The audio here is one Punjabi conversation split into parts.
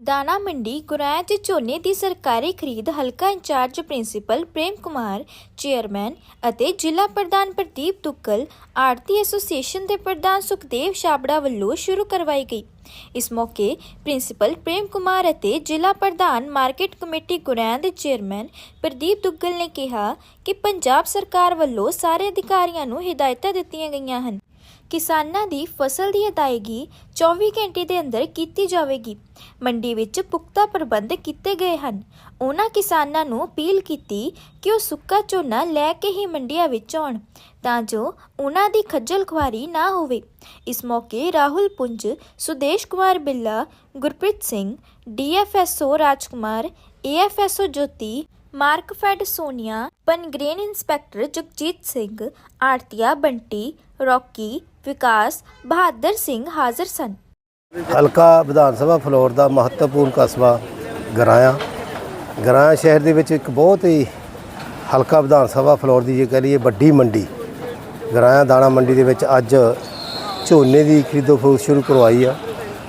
ਦਾਣਾ ਮੰਡੀ ਗੁਰਾਇਆ 'ਚ ਝੋਨੇ ਦੀ ਸਰਕਾਰੀ ਖਰੀਦ, ਹਲਕਾ incharge principal Prem Kumar, chairman ਅਤੇ ਜ਼ਿਲ੍ਹਾ ਪ੍ਰਧਾਨ ਪ੍ਰਦੀਪ ਤੁੱਕਲ ਆੜਤੀ ਐਸੋਸੀਏਸ਼ਨ ਦੇ ਪ੍ਰਧਾਨ ਸੁਖਦੇਵ ਛਾਬੜਾ ਵੱਲੋਂ ਸ਼ੁਰੂ ਕਰਵਾਈ ਗਈ। ਇਸ ਮੌਕੇ ਪ੍ਰਿੰਸੀਪਲ ਪ੍ਰੇਮ ਕੁਮਾਰ ਅਤੇ ਜ਼ਿਲ੍ਹਾ ਪ੍ਰਧਾਨ ਮਾਰਕੀਟ ਕਮੇਟੀ ਗੁਰਾਇਆ ਦੇ ਚੇਅਰਮੈਨ ਪ੍ਰਦੀਪ ਦੁੱਗਲ ਨੇ ਕਿਹਾ ਕਿ ਪੰਜਾਬ ਸਰਕਾਰ ਵੱਲੋਂ ਸਾਰੇ ਅਧਿਕਾਰੀਆਂ ਨੂੰ ਹਦਾਇਤਾਂ ਦਿੱਤੀਆਂ ਗਈਆਂ ਹਨ। ਕਿਸਾਨਾਂ ਦੀ ਫਸਲ ਦੀ ਅਦਾਇਗੀ 24 ਘੰਟੇ ਦੇ ਅੰਦਰ ਕੀਤੀ ਜਾਵੇਗੀ। ਮੰਡੀ ਵਿੱਚ ਪੁਖਤਾ ਪ੍ਰਬੰਧ ਕੀਤੇ ਗਏ ਹਨ। ਉਹਨਾਂ ਕਿਸਾਨਾਂ ਨੂੰ ਅਪੀਲ ਕੀਤੀ ਕਿ ਉਹ ਸੁੱਕਾ ਝੋਨਾ ਲੈ ਕੇ ਹੀ ਮੰਡੀਆਂ ਵਿੱਚ ਆਉਣ, ਤਾਂ ਜੋ ਉਹਨਾਂ ਦੀ ਖੱਜਲ ਖੁਆਰੀ ਨਾ ਹੋਵੇ। ਇਸ ਮੌਕੇ Rahul Punj, Sudesh Kumar Billa, Gurpreet Singh DFSO Rajkumar AFSO Jyoti Markfed Sonia Pungrain inspector Jagjit Singh ਆਰਤੀਆ Bunty, Rocky, Vikas, Bahadur Singh ਹਾਜ਼ਰ ਸਨ। ਹਲਕਾ ਵਿਧਾਨ ਸਭਾ ਫਲੋਰ ਦਾ ਮਹੱਤਵਪੂਰਨ ਕਸਬਾ ਗਰਾਇਆ। ਗਰਾਇਆ ਸ਼ਹਿਰ ਦੇ ਵਿੱਚ ਇੱਕ ਬਹੁਤ ਹੀ ਹਲਕਾ ਵਿਧਾਨ ਸਭਾ ਫਲੋਰ ਦੀ ਜੇ ਕਹ ਲਈਏ ਵੱਡੀ ਮੰਡੀ। ਗਰਾਇਆ ਦਾਣਾ ਮੰਡੀ ਦੇ ਵਿੱਚ ਅੱਜ ਝੋਨੇ ਦੀ ਖਰੀਦੋ ਫਰੋਖਤ ਸ਼ੁਰੂ ਕਰਵਾਈ ਆ।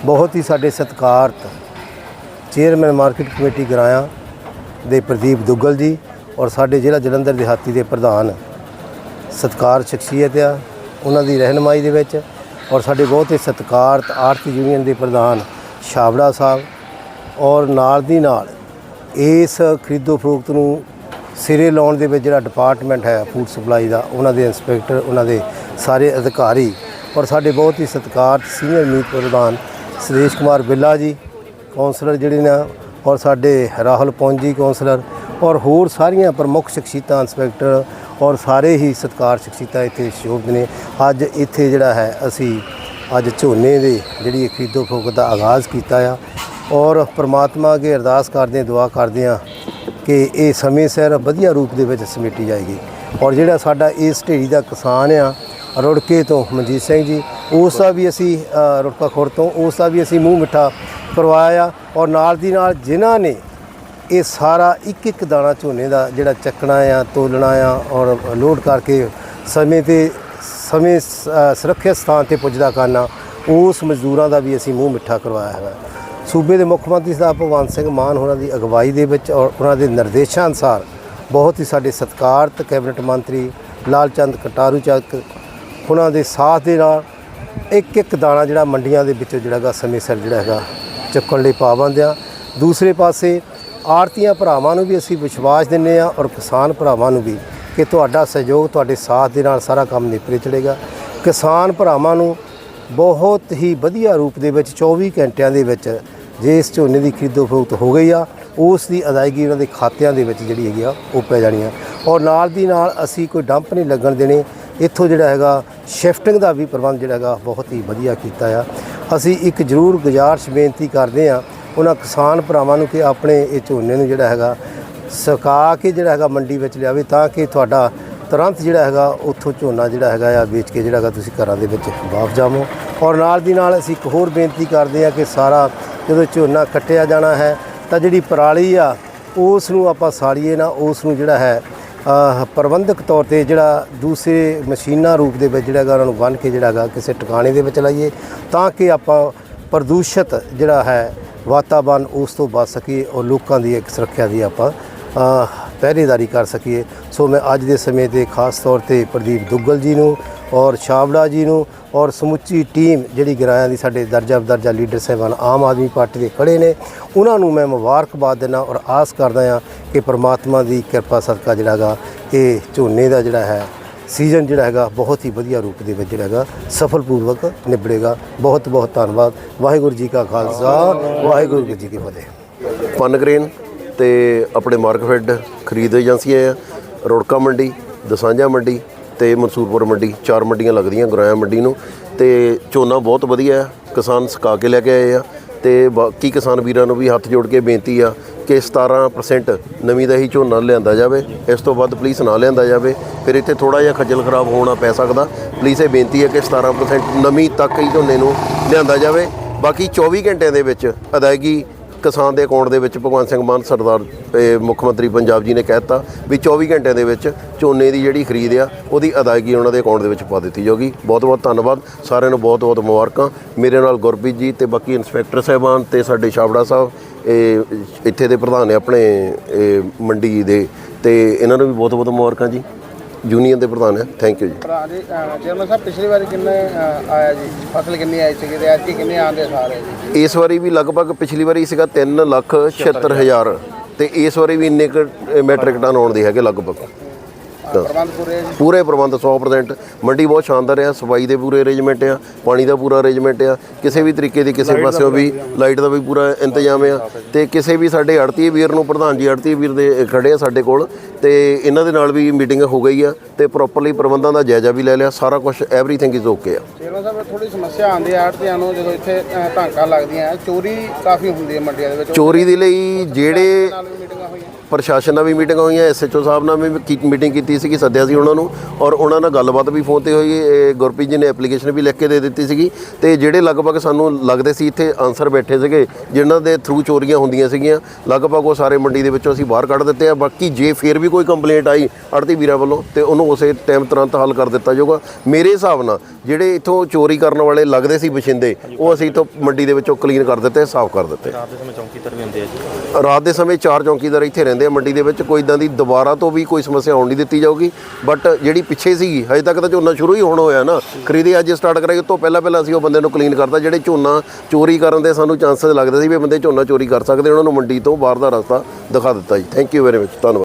ਬਹੁਤ ਹੀ ਸਾਡੇ ਸਤਿਕਾਰਤ ਚੇਅਰਮੈਨ ਮਾਰਕੀਟ ਕਮੇਟੀ ਗਰਾਇਆ। ਦੇ ਪ੍ਰਦੀਪ ਦੁੱਗਲ ਜੀ ਔਰ ਸਾਡੇ ਜ਼ਿਲ੍ਹਾ ਜਲੰਧਰ ਦਿਹਾਤੀ ਦੇ ਪ੍ਰਧਾਨ ਸਤਕਾਰ ਸ਼ਖਸੀਅਤ ਆ, ਉਹਨਾਂ ਦੀ ਰਹਿਨਮਾਈ ਦੇ ਵਿੱਚ ਔਰ ਸਾਡੇ ਬਹੁਤ ਹੀ ਸਤਿਕਾਰਤ ਆਰਥਿਕ ਯੂਨੀਅਨ ਦੇ ਪ੍ਰਧਾਨ ਛਾਬੜਾ ਸਾਹਿਬ ਔਰ ਨਾਲ ਦੀ ਨਾਲ ਇਸ ਖਰੀਦੋ ਫਰੋਖਤ ਨੂੰ ਸਿਰੇ ਲਾਉਣ ਦੇ ਵਿੱਚ ਜਿਹੜਾ ਡਿਪਾਰਟਮੈਂਟ ਹੈ ਫੂਡ ਸਪਲਾਈ ਦਾ, ਉਹਨਾਂ ਦੇ ਇੰਸਪੈਕਟਰ ਉਹਨਾਂ ਦੇ ਸਾਰੇ ਅਧਿਕਾਰੀ ਔਰ ਸਾਡੇ ਬਹੁਤ ਹੀ ਸਤਿਕਾਰਤ ਸੀਨੀਅਰ ਮੀਤ ਪ੍ਰਧਾਨ ਸੁਰੇਸ਼ ਕੁਮਾਰ ਬਿੱਲਾ ਜੀ ਕਾਉਂਸਲਰ ਜਿਹੜੇ ਨੇ ਔਰ ਸਾਡੇ ਰਾਹੁਲ ਪੌਂਜੀ ਕਾਉਂਸਲਰ ਔਰ ਹੋਰ ਸਾਰੀਆਂ ਪ੍ਰਮੁੱਖ ਸ਼ਖਸੀਅਤਾਂ, ਇੰਸਪੈਕਟਰ ਔਰ ਸਾਰੇ ਹੀ ਸਤਕਾਰ ਸ਼ਖਸੀਅਤਾਂ ਇੱਥੇ ਸ਼ੋਭਦ ਨੇ। ਅੱਜ ਇੱਥੇ ਜਿਹੜਾ ਹੈ, ਅਸੀਂ ਅੱਜ ਝੋਨੇ ਦੇ ਜਿਹੜੀ ਖਰੀਦੋ ਫਰੋਖਤ ਦਾ ਆਗਾਜ਼ ਕੀਤਾ ਆ ਔਰ ਪ੍ਰਮਾਤਮਾ ਅੱਗੇ ਅਰਦਾਸ ਕਰਦੇ ਹਾਂ ਦੁਆ ਕਰਦੇ ਹਾਂ ਕਿ ਇਹ ਸਮੇਂ ਸਿਰ ਵਧੀਆ ਰੂਪ ਦੇ ਵਿੱਚ ਸਮੇਟੀ ਜਾਏਗੀ। ਔਰ ਜਿਹੜਾ ਸਾਡਾ ਇਸ ਢੇਰੀ ਦਾ ਕਿਸਾਨ ਆ, ਰੁੜਕੇ ਤੋਂ ਮਨਜੀਤ ਸਿੰਘ ਜੀ, ਉਸ ਦਾ ਵੀ ਅਸੀਂ ਰੁੜਕਾ ਖੁਰ ਤੋਂ, ਉਸ ਦਾ ਵੀ ਅਸੀਂ ਮੂੰਹ ਮਿੱਠਾ ਕਰਵਾਇਆ ਆ ਔਰ ਨਾਲ ਦੀ ਨਾਲ ਜਿਨ੍ਹਾਂ ਨੇ ਇਹ ਸਾਰਾ ਇੱਕ ਇੱਕ ਦਾਣਾ ਝੋਨੇ ਦਾ ਜਿਹੜਾ ਚੱਕਣਾ ਆ, ਤੋਲਣਾ ਆ ਔਰ ਲੋਡ ਕਰਕੇ ਸਮੇਂ ਤੇ, ਸਮੇਂ ਸੁਰੱਖਿਅਤ ਸਥਾਨ ਤੇ ਪੁੱਜਦਾ ਕਰਨਾ, ਉਸ ਮਜ਼ਦੂਰਾਂ ਦਾ ਵੀ ਅਸੀਂ ਮੂੰਹ ਮਿੱਠਾ ਕਰਵਾਇਆ ਹੈ ਸੂਬੇ ਦੇ ਮੁੱਖ ਮੰਤਰੀ ਸਾਹਿਬ ਭਗਵੰਤ ਸਿੰਘ ਮਾਨ ਹੋਰਾਂ ਦੀ ਅਗਵਾਈ ਦੇ ਵਿੱਚ ਔਰ ਉਹਨਾਂ ਦੇ ਨਿਰਦੇਸ਼ਾਂ ਅਨੁਸਾਰ ਬਹੁਤ ਹੀ ਸਾਡੇ ਸਤਿਕਾਰਤ ਕੈਬਨਿਟ ਮੰਤਰੀ ਲਾਲਚੰਦ ਕਟਾਰੂ ਚੱਕ ਉਹਨਾਂ ਦੇ ਸਾਥ ਦੇ ਨਾਲ ਇੱਕ ਇੱਕ ਦਾਣਾ ਜਿਹੜਾ ਮੰਡੀਆਂ ਦੇ ਵਿੱਚੋਂ ਜਿਹੜਾ ਹੈਗਾ, ਸਮੇਂ ਸਿਰ ਜਿਹੜਾ ਹੈਗਾ ਚੱਕਣ ਲਈ ਪਾਬੰਦ ਆ। ਦੂਸਰੇ ਪਾਸੇ ਆੜਤੀਆਂ ਭਰਾਵਾਂ ਨੂੰ ਵੀ ਅਸੀਂ ਵਿਸ਼ਵਾਸ ਦਿੰਨੇ ਆ ਔਰ ਕਿਸਾਨ ਭਰਾਵਾਂ ਨੂੰ ਵੀ ਕਿ ਤੁਹਾਡਾ ਸਹਿਯੋਗ, ਤੁਹਾਡੇ ਸਾਥ ਦੇ ਨਾਲ ਸਾਰਾ ਕੰਮ ਨਿਪਰੇ ਚੜੇਗਾ ਕਿਸਾਨ ਭਰਾਵਾਂ ਨੂੰ ਬਹੁਤ ਹੀ ਵਧੀਆ ਰੂਪ ਦੇ ਵਿੱਚ 24 ਘੰਟਿਆਂ ਦੇ ਵਿੱਚ ਜੇ ਇਸ ਝੋਨੇ ਦੀ ਖਰੀਦੋ ਫਰੋਖਤ ਹੋ ਗਈ ਆ, ਉਸ ਦੀ ਅਦਾਇਗੀ ਉਹਨਾਂ ਦੇ ਖਾਤਿਆਂ ਦੇ ਵਿੱਚ ਜਿਹੜੀ ਹੈਗੀ ਆ, ਉਹ ਪੈ ਜਾਣੀ ਆ। ਔਰ ਨਾਲ ਦੀ ਨਾਲ ਅਸੀਂ ਕੋਈ ਡੰਪ ਨਹੀਂ ਲੱਗਣ ਦੇਣੇ। ਇੱਥੋਂ ਜਿਹੜਾ ਹੈਗਾ, ਸ਼ਿਫਟਿੰਗ ਦਾ ਵੀ ਪ੍ਰਬੰਧ ਜਿਹੜਾ ਹੈਗਾ, ਬਹੁਤ ਹੀ ਵਧੀਆ ਕੀਤਾ ਆ। ਅਸੀਂ ਇੱਕ ਜ਼ਰੂਰ ਗੁਜ਼ਾਰਿਸ਼ ਬੇਨਤੀ ਕਰਦੇ ਆ ਉਹਨਾਂ ਕਿਸਾਨ ਭਰਾਵਾਂ ਨੂੰ ਕਿ ਆਪਣੇ ਇਹ ਝੋਨੇ ਨੂੰ ਜਿਹੜਾ ਹੈਗਾ ਸੁਕਾ ਕੇ ਜਿਹੜਾ ਹੈਗਾ ਮੰਡੀ ਵਿੱਚ ਲਿਆਵੇ ਤਾਂ ਕਿ ਤੁਹਾਡਾ ਤੁਰੰਤ ਜਿਹੜਾ ਹੈਗਾ ਉੱਥੋਂ ਝੋਨਾ ਜਿਹੜਾ ਹੈਗਾ ਆ ਵੇਚ ਕੇ ਜਿਹੜਾ ਹੈਗਾ ਤੁਸੀਂ ਘਰਾਂ ਦੇ ਵਿੱਚ ਵਾਪਸ ਜਾਵੋ। ਔਰ ਨਾਲ ਦੀ ਨਾਲ ਅਸੀਂ ਇੱਕ ਹੋਰ ਬੇਨਤੀ ਕਰਦੇ ਆ ਕਿ ਸਾਰਾ ਜਦੋਂ ਝੋਨਾ ਕੱਟਿਆ ਜਾਣਾ ਹੈ ਤਾਂ ਜਿਹੜੀ ਪਰਾਲੀ ਆ, ਉਸ ਨੂੰ ਆਪਾਂ ਸਾੜੀਏ ਨਾ, ਉਸ ਨੂੰ ਜਿਹੜਾ ਹੈ ਪ੍ਰਬੰਧਕ ਤੌਰ ਤੇ ਜਿਹੜਾ ਦੂਸਰੇ ਮਸ਼ੀਨਾਂ ਰੂਪ ਦੇ ਵਿੱਚ ਜਿਹੜਾ ਹੈਗਾ, ਉਹਨਾਂ ਨੂੰ ਬੰਨ੍ਹ ਕੇ ਜਿਹੜਾ ਹੈਗਾ, ਕਿਸੇ ਟਿਕਾਣੇ ਦੇ ਵਿੱਚ ਲਾਈਏ ਤਾਂ ਕਿ ਆਪਾਂ ਪ੍ਰਦੂਸ਼ਿਤ ਜਿਹੜਾ ਹੈ ਵਾਤਾਵਰਨ ਉਸ ਤੋਂ ਬਚ ਸਕੀਏ ਔਰ ਲੋਕਾਂ ਦੀ ਇੱਕ ਸੁਰੱਖਿਆ ਦੀ ਆਪਾਂ ਪਹਿਰੇਦਾਰੀ ਕਰ ਸਕੀਏ। ਸੋ ਮੈਂ ਅੱਜ ਦੇ ਸਮੇਂ ਤੇ ਖਾਸ ਤੌਰ ਤੇ ਪ੍ਰਦੀਪ ਦੁੱਗਲ ਜੀ ਨੂੰ ਔਰ ਛਾਬੜਾ ਜੀ ਨੂੰ ਔਰ ਸਮੁੱਚੀ ਟੀਮ ਜਿਹੜੀ ਗਰਾਇਆਂ ਦੀ ਸਾਡੇ ਦਰਜਾ ਦਰਜਾ ਲੀਡਰ ਸਾਹਿਬਾਨ ਆਮ ਆਦਮੀ ਪਾਰਟੀ ਦੇ ਖੜੇ ਨੇ। ਉਹਨਾਂ ਨੂੰ ਮੈਂ ਮੁਬਾਰਕਬਾਦ ਦਿੰਦਾ ਔਰ ਆਸ ਕਰਦਾ ਹਾਂ ਕਿ ਪ੍ਰਮਾਤਮਾ ਦੀ ਕਿਰਪਾ ਸਦਕਾ ਜਿਹੜਾ ਹੈਗਾ, ਇਹ ਝੋਨੇ ਦਾ ਜਿਹੜਾ ਹੈ, ਸੀਜ਼ਨ ਜਿਹੜਾ ਹੈਗਾ ਬਹੁਤ ਹੀ ਵਧੀਆ ਰੂਪ ਦੇ ਵਿੱਚ ਜਿਹੜਾ ਹੈਗਾ, ਸਫਲਪੂਰਵਕ ਨਿਬੜੇਗਾ। ਬਹੁਤ ਬਹੁਤ ਧੰਨਵਾਦ। ਵਾਹਿਗੁਰੂ ਜੀ ਕਾ ਖਾਲਸਾ, ਵਾਹਿਗੁਰੂ ਜੀ ਕੀ ਫਤਿਹ। ਪਨਗਰੇਨ ਤੇ ਆਪਣੇ ਮਾਰਕਫੈਡ ਖਰੀਦ ਏਜੰਸੀਆਂ ਆ, ਰੋੜਕਾ ਮੰਡੀ, ਦਸਾਂਝਾ ਮੰਡੀ ਤੇ ਮਨਸੂਰਪੁਰ ਮੰਡੀ, ਚਾਰ ਮੰਡੀਆਂ ਲੱਗਦੀਆਂ ਗੁਰਾਇਆ ਮੰਡੀ ਨੂੰ, ਤੇ ਝੋਨਾ ਬਹੁਤ ਵਧੀਆ ਹੈ, ਕਿਸਾਨ ਸੁਕਾ ਕੇ ਲੈ ਕੇ ਆਏ ਆ, ਤੇ ਬਾਕੀ ਕਿਸਾਨ ਵੀਰਾਂ ਨੂੰ ਵੀ ਹੱਥ ਜੋੜ ਕੇ ਬੇਨਤੀ ਆ ਕਿ 17% ਨਵੀਂ ਦਾ ਹੀ ਝੋਨਾ ਲਿਆਂਦਾ ਜਾਵੇ, ਇਸ ਤੋਂ ਵੱਧ ਪਲੀਜ਼ ਨਾ ਲਿਆਂਦਾ ਜਾਵੇ, ਫਿਰ ਇੱਥੇ ਥੋੜਾ ਜਿਹਾ ਖੱਜਲ ਖਰਾਬ ਹੋਣਾ ਪੈ ਸਕਦਾ ਪਲੀਜ਼ ਇਹ ਬੇਨਤੀ ਹੈ ਕਿ 17% ਨਵੀਂ ਤੱਕ ਹੀ ਝੋਨੇ ਨੂੰ ਲਿਆਂਦਾ ਜਾਵੇ, ਬਾਕੀ 24 ਘੰਟਿਆਂ ਦੇ ਵਿੱਚ ਅਦਾਇਗੀ ਕਿਸਾਨ ਦੇ ਅਕਾਊਂਟ ਦੇ ਵਿੱਚ ਭਗਵੰਤ ਸਿੰਘ ਮਾਨ, ਸਰਦਾਰ ਮੁੱਖ ਮੰਤਰੀ ਪੰਜਾਬ ਜੀ ਨੇ ਕਹਿਤਾ ਵੀ 24 ਘੰਟਿਆਂ ਦੇ ਵਿੱਚ ਝੋਨੇ ਦੀ ਜਿਹੜੀ ਖਰੀਦ ਆ, ਉਹਦੀ ਅਦਾਇਗੀ ਉਹਨਾਂ ਦੇ ਅਕਾਊਂਟ ਦੇ ਵਿੱਚ ਪਾ ਦਿੱਤੀ ਜਾਊਗੀ। ਬਹੁਤ ਬਹੁਤ ਧੰਨਵਾਦ। ਸਾਰਿਆਂ ਨੂੰ ਬਹੁਤ ਬਹੁਤ ਮੁਬਾਰਕਾਂ। ਮੇਰੇ ਨਾਲ ਗੁਰਪ੍ਰੀਤ ਜੀ ਤੇ ਬਾਕੀ ਇੰਸਪੈਕਟਰ ਸਾਹਿਬਾਨ ਤੇ ਸਾਡੇ ਛਾਬੜਾ ਸਾਹਿਬ, ਇਹ ਇੱਥੇ ਦੇ ਪ੍ਰਧਾਨ ਨੇ ਆਪਣੇ ਮੰਡੀ ਦੇ ਤੇ ਇਹਨਾਂ ਨੂੰ ਵੀ ਬਹੁਤ ਬਹੁਤ ਮੁਬਾਰਕਾਂ ਜੀ। ਯੂਨੀਅਨ ਦੇ ਪ੍ਰਧਾਨ ਹੈ। ਥੈਂਕ ਯੂ ਜੀ। ਭਰਾ ਜੀ ਚੇਅਰਮੈਨ ਸਾਹਿਬ ਪਿਛਲੀ ਵਾਰੀ ਕਿੰਨੇ ਆਇਆ ਜੀ? ਫਸਲ ਕਿੰਨੀ ਆਈ ਸੀ ਤੇ ਐਤਕੀ ਕਿੰਨੇ ਆਉਂਦੇ ਸਾਰੇ ਜੀ? ਇਸ ਵਾਰੀ ਵੀ ਲਗਭਗ ਪਿਛਲੀ ਵਾਰੀ ਸੀਗਾ 3 ਲੱਖ 76000 ਤੇ ਇਸ ਵਾਰੀ ਵੀ ਇੰਨੇ ਕੁ ਮੈਟ੍ਰਿਕ ਟਨ ਆਉਣ ਦੇ ਹੈਗੇ ਲਗਭਗ। ਤਾਂ ਪ੍ਰਬੰਧ ਪੂਰੇ ਪ੍ਰਬੰਧ 100% ਮੰਡੀ ਬਹੁਤ ਸ਼ਾਨਦਾਰ ਆ ਸਫ਼ਾਈ ਦੇ ਪੂਰੇ ਅਰੇਂਜਮੈਂਟ ਆ ਪਾਣੀ ਦਾ ਪੂਰਾ ਅਰੇਂਜਮੈਂਟ ਆ। ਕਿਸੇ ਵੀ ਤਰੀਕੇ ਦੀ ਕਿਸੇ ਪਾਸਿਓਂ ਵੀ ਲਾਈਟ ਦਾ ਵੀ ਪੂਰਾ ਇੰਤਜ਼ਾਮ ਆ। ਤੇ ਕਿਸੇ ਵੀ ਸਾਡੇ ਆੜਤੀ ਵੀਰ ਨੂੰ ਪ੍ਰਧਾਨ ਜੀ ਆੜਤੀ ਵੀਰ ਦੇ ਖੜੇ ਆ ਸਾਡੇ ਕੋਲ। ਤੇ ਇਹਨਾਂ ਦੇ ਨਾਲ ਵੀ ਮੀਟਿੰਗ ਹੋ ਗਈ ਆ ਤੇ ਪ੍ਰੋਪਰਲੀ ਪ੍ਰਬੰਧਾਂ ਦਾ ਜਾਇਜ਼ਾ ਵੀ ਲੈ ਲਿਆ। ਸਾਰਾ ਕੁਝ ਐਵਰੀਥਿੰਗ ਇਜ਼ ਓਕੇ ਆ। ਚੇਅਰਮੈਨ ਸਾਹਿਬ ਥੋੜੀ ਸਮੱਸਿਆ ਆਉਂਦੀ ਹੈ ਆੜਤੀਆਂ ਨੂੰ ਜਦੋਂ ਇੱਥੇ ਅ, ਧਾਂਕਾਂ ਲੱਗਦੀਆਂ। ਚੋਰੀ ਕਾਫੀ ਹੁੰਦੀ ਹੈ ਮੰਡੀਆਂ ਦੇ ਵਿੱਚ। ਚੋਰੀ ਦੇ ਲਈ ਜਿਹੜੇ ਪ੍ਰਸ਼ਾਸਨ ਨਾਲ ਵੀ ਮੀਟਿੰਗ ਹੋਈਆਂ ਐਸਐਚਓ ਸਾਹਿਬ ਨਾਲ ਵੀ ਮੀਟਿੰਗ ਕੀਤੀ ਸੀਗੀ ਸੱਦਿਆ ਸੀ ਉਹਨਾਂ ਨੂੰ ਔਰ ਉਹਨਾਂ ਨਾਲ ਗੱਲਬਾਤ ਵੀ ਫੋਨ ਤੇ ਹੋਈ ਇਹ ਗੁਰਪ੍ਰੀਤ ਜੀ ਨੇ ਐਪਲੀਕੇਸ਼ਨ ਵੀ ਲਿਖ ਕੇ ਦੇ ਦਿੱਤੀ ਸੀਗੀ ਤੇ ਜਿਹੜੇ ਲਗਭਗ ਸਾਨੂੰ ਲੱਗਦੇ ਸੀ ਇੱਥੇ ਆਨਸਰ ਬੈਠੇ ਸੀਗੇ ਜਿਨ੍ਹਾਂ ਦੇ ਥਰੂ ਚੋਰੀਆਂ ਹੁੰਦੀਆਂ ਸੀਗੀਆਂ ਲਗਭਗ ਉਹ ਸਾਰੇ ਮੰਡੀ ਦੇ ਵਿੱਚੋਂ ਅਸੀਂ ਬਾਹਰ ਕੱਢ ਦਿੱਤੇ ਆ ਬਾਕੀ ਜੇ ਫੇਰ ਵੀ ਕੋਈ ਕੰਪਲੇਂਟ ਆਈ ਆੜਤੀ ਵੀਰਾਂ ਵੱਲੋਂ ਤੇ ਉਹਨੂੰ ਉਸੇ ਟਾਈਮ ਤੁਰੰਤ ਹੱਲ ਕਰ ਦਿੱਤਾ ਜਾਊਗਾ। ਮੇਰੇ ਹਿਸਾਬ ਨਾਲ ਜਿਹੜੇ ਇੱਥੋਂ ਚੋਰੀ ਕਰਨ ਵਾਲੇ ਲੱਗਦੇ ਸੀ ਬਸ਼ਿੰਦੇ ਉਹ ਅਸੀਂ ਇੱਥੋਂ ਮੰਡੀ ਦੇ ਵਿੱਚੋਂ ਕਲੀਨ ਕਰ ਦਿੱਤੇ ਸਾਫ਼ ਕਰ ਦਿੱਤੇ। ਰਾਤ ਦੇ ਸਮੇਂ ਚੌਂਕੀਦਾਰ ਵੀ ਹੁੰਦੇ ਆ ਜੀ। ਰਾਤ ਦੇ ਸਮੇਂ ਚਾਰ ਚੌਂਕੀਦਾਰ ਇੱਥੇ ਰਹਿੰਦੇ ਆ ਮੰਡੀ ਦੇ ਵਿੱਚ, ਕੋਈ ਇਦਾਂ ਦੀ ਦੁਬਾਰਾ ਤੋਂ ਵੀ ਕੋਈ ਸਮੱਸਿਆ ਆਉਣ ਨਹੀਂ ਦਿੱਤੀ ਜਾਊਗੀ। ਬਟ ਜਿਹੜੀ ਪਿੱਛੇ ਸੀਗੀ, ਹਜੇ ਤੱਕ ਤਾਂ ਝੋਨਾ ਸ਼ੁਰੂ ਹੀ ਹੋਣ ਹੋਇਆ ਨਾ। ਖਰੀਦੀ ਅੱਜ ਸਟਾਰਟ ਕਰਾਈ ਤੋਂ ਪਹਿਲਾਂ ਪਹਿਲਾਂ ਅਸੀਂ ਉਹ ਬੰਦੇ ਨੂੰ ਕਲੀਨ ਕਰਤਾ, ਜਿਹੜੇ ਝੋਨਾ ਚੋਰੀ ਕਰਨ ਦੇ ਸਾਨੂੰ ਚਾਂਸਸ ਲੱਗਦੇ ਸੀ ਵੀ ਬੰਦੇ ਝੋਨਾ ਚੋਰੀ ਕਰ ਸਕਦੇ ਉਹਨਾਂ ਨੂੰ ਮੰਡੀ ਤੋਂ ਬਾਹਰ ਦਾ ਰਸਤਾ ਦਿਖਾ ਦਿੱਤਾ ਜੀ। ਥੈਂਕ ਯੂ ਵੈਰੀ ਮਚ ਧੰਨਵਾਦ।